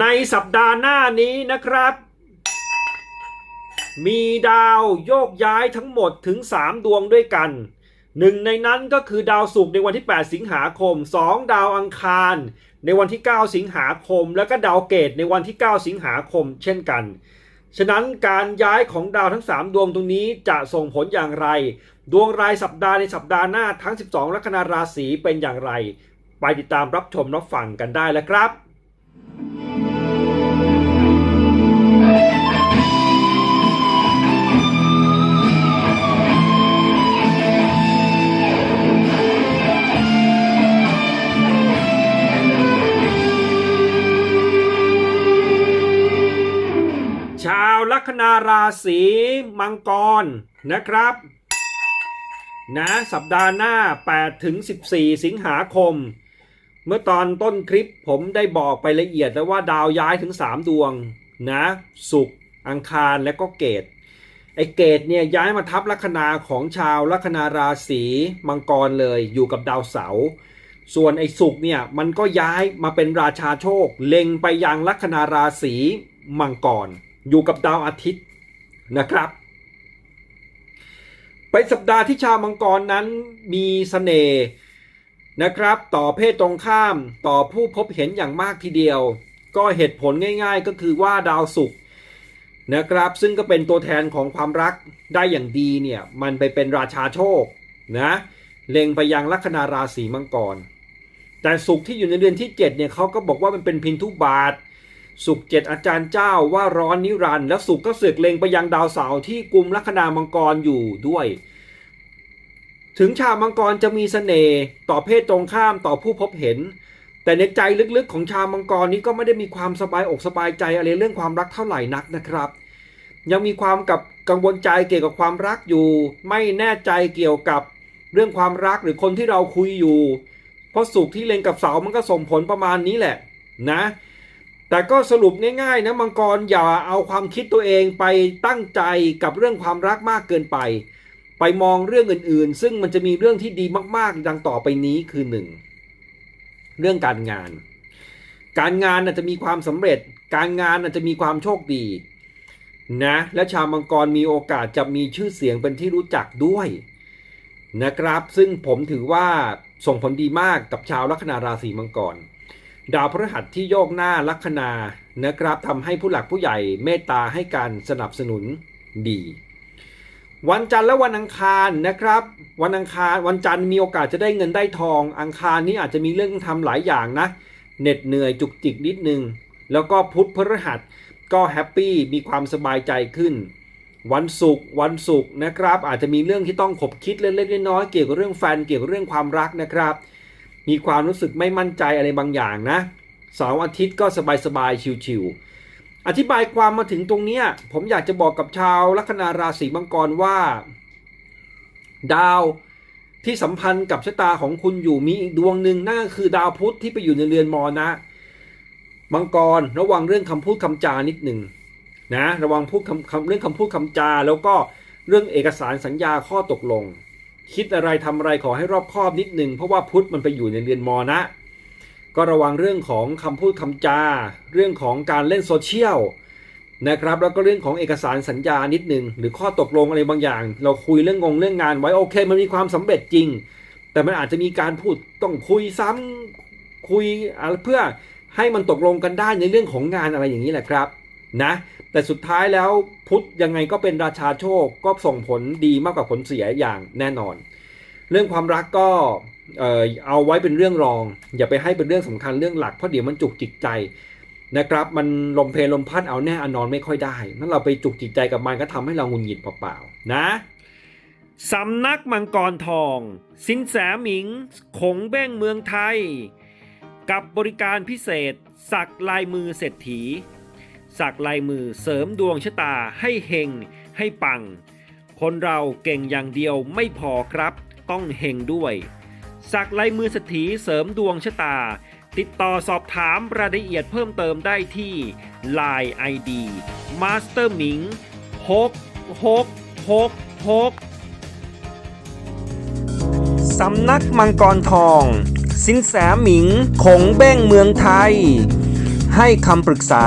ในสัปดาห์หน้านี้นะครับ มีดาวโยกย้ายทั้งหมดถึง 3 ดวงด้วยกัน หนึ่งในนั้นก็คือดาวศุกร์ในวันที่ 8 สิงหาคม 2 ดาวอังคาร ในวันที่ 9 สิงหาคม แล้วก็ดาวเกตในวันที่ 9 สิงหาคม เช่นกัน ฉะนั้นการย้ายของดาวทั้ง 3 ดวงตรงนี้จะส่งผลอย่างไร ดวงรายสัปดาห์ในสัปดาห์หน้าทั้ง 12 ลัคนาราศีเป็นอย่างไร ไปติดตามรับชมรับฟังกันได้แล้วครับ นาราศีมังกรนะครับนะสัปดาห์หน้า 8 ถึง 14 สิงหาคม เมื่อตอนต้นคลิปผมได้บอกไปละเอียดแล้วว่าดาวย้ายถึง 3 ดวงนะศุกร์อังคารและก็เกตไอเกตเนี่ยย้ายมาทับลัคนาของชาวลัคนาราศีมังกรเลยอยู่กับดาวเสาร์ส่วนไอศุกร์เนี่ยมันก็ย้ายมาเป็นราชาโชค เล็งไปยังลัคนาราศีมังกร อยู่กับดาวอาทิตย์นะครับเป็นสัปดาห์ที่ชาวมังกรนั้นมีเสน่ห์นะครับ ต่อเพศตรงข้ามต่อผู้พบเห็นอย่างมากทีเดียว ก็เหตุผลง่าย ๆ ก็คือว่าดาวศุกร์นะครับ ซึ่งก็เป็นตัวแทนของความรักได้อย่างดีเนี่ย มันไปเป็นราชาโชคนะเล็งไปยังลัคนาราศีมังกร แต่ศุกร์ที่อยู่ในเดือนที่ 7 เนี่ยเขาก็บอกว่ามันเป็นพินทุบาท สุกเจ็ดอาจารย์เจ้าว่าร้อนนิรันดร์แล้วสุกก็เสือกเล็งไปยังดาวเสาร์ที่กลุ่มลัคนามังกรอยู่ด้วย ถึงชาวมังกรจะมีเสน่ห์ต่อเพศตรงข้ามต่อผู้พบเห็น แต่ในใจลึกๆของชาวมังกรนี้ก็ไม่ได้มีความสบายอกสบายใจอะไรเรื่องความรักเท่าไหร่นักนะครับ ยังมีความกับกังวลใจเกี่ยวกับความรักอยู่ ไม่แน่ใจเกี่ยวกับเรื่องความรักหรือคนที่เราคุยอยู่ เพราะสุกที่เล็งกับเสามันก็ส่งผลประมาณนี้แหละ นะ แต่ก็สรุปง่ายๆนะมังกรอย่าเอาความคิดตัวเองไปตั้งใจกับเรื่องความรักมากเกินไป ไปมองเรื่องอื่นๆ ซึ่งมันจะมีเรื่องที่ดีมากๆ ดังต่อไปนี้คือหนึ่งเรื่องการงาน การงานอาจจะมีความสำเร็จ การงานอาจจะมีความโชคดีนะและชาวมังกรมีโอกาสจะมีชื่อเสียงเป็นที่รู้จักด้วยนะครับ ซึ่งผมถือว่าส่งผลดีมากกับชาวลัคนาราศีมังกร ดาวพฤหัสที่โยกหน้าลัคนานะครับทำให้ผู้หลักผู้ใหญ่เมตตาให้การสนับสนุนดี วันจันทร์และวันอังคารนะครับ วันอังคารวันจันทร์มีโอกาสจะได้เงินได้ทอง อังคารนี้อาจจะมีเรื่องทำหลายอย่างนะเหน็ดเหนื่อยจุกจิกนิดนึง แล้วก็พุธพฤหัสก็แฮปปี้มีความสบายใจขึ้น วันศุกร์วันศุกร์นะครับ อาจจะมีเรื่องที่ต้องขบคิดเล็กๆน้อยๆเกี่ยวกับเรื่องแฟนเกี่ยวกับเรื่องความรักนะครับ มีความรู้สึกไม่มั่นใจอะไรบางอย่างนะเสาร์อาทิตย์ก็สบายๆชิวๆอธิบายความมาถึงตรงนี้ผมอยากจะบอกกับชาวลัคนาราศีมังกรว่า ดาวที่สัมพันธ์กับชะตาของคุณอยู่มีอีกดวงหนึ่งนั่นก็คือดาวพุธที่ไปอยู่ในเรือนมรณะมังกรระวังเรื่องคำพูดคำจานิดหนึ่งนะระวังพูดคำคำเรื่องคำพูดคำจา แล้วก็เรื่องเอกสารสัญญาข้อตกลง คิดอะไรทำอะไรขอให้รอบคอบนิดนึงเพราะว่าพุทธมันไปอยู่ในเรือนมอนะ ก็ระวังเรื่องของคำพูดคำจา เรื่องของการเล่นโซเชียลนะครับแล้วก็เรื่องของเอกสารสัญญานิดนึง หรือข้อตกลงอะไรบางอย่าง เราคุยเรื่องงงเรื่องงานไว้โอเค มันมีความสำเร็จจริง แต่มันอาจจะมีการพูดต้องคุยซ้ำคุยอะไรเพื่อให้มันตกลงกันได้ในเรื่องของงานอะไรอย่างนี้แหละครับ นะแต่สุดท้ายแล้วพุทธยังไงก็เป็นราชาโชคก็ส่งผลดีมากกว่าผลเสียอย่างแน่นอน เรื่องความรักก็เออเอาไว้เป็นเรื่องรอง อย่าไปให้เป็นเรื่องสำคัญเรื่องหลักเพราะเดี๋ยวมันจุกจิตใจนะครับมันลมเพลลมพัดเอาแน่อนอนไม่ค่อยได้ นั่นเราไปจุกจิตใจกับมันก็ทำให้เราหงุนหงิดเปล่าๆนะสำนักมังกรทอง สินแสหมิงขงเบ้งเมืองไทย กับบริการพิเศษ สักลายมือเศรษฐี สักลายมือเสริมดวงชะตาให้เฮง ให้ปัง คนเราเก่งอย่างเดียวไม่พอครับ ต้องเฮงด้วย สักลายมือเศรษฐีเสริมดวงชะตา ติดต่อสอบถามรายละเอียดเพิ่มเติมได้ที่ Line ID Master หมิง6 6 6 6สำนักมังกรทอง สินแสหมิง ขงเบ้งเมืองไทย ให้คำปรึกษา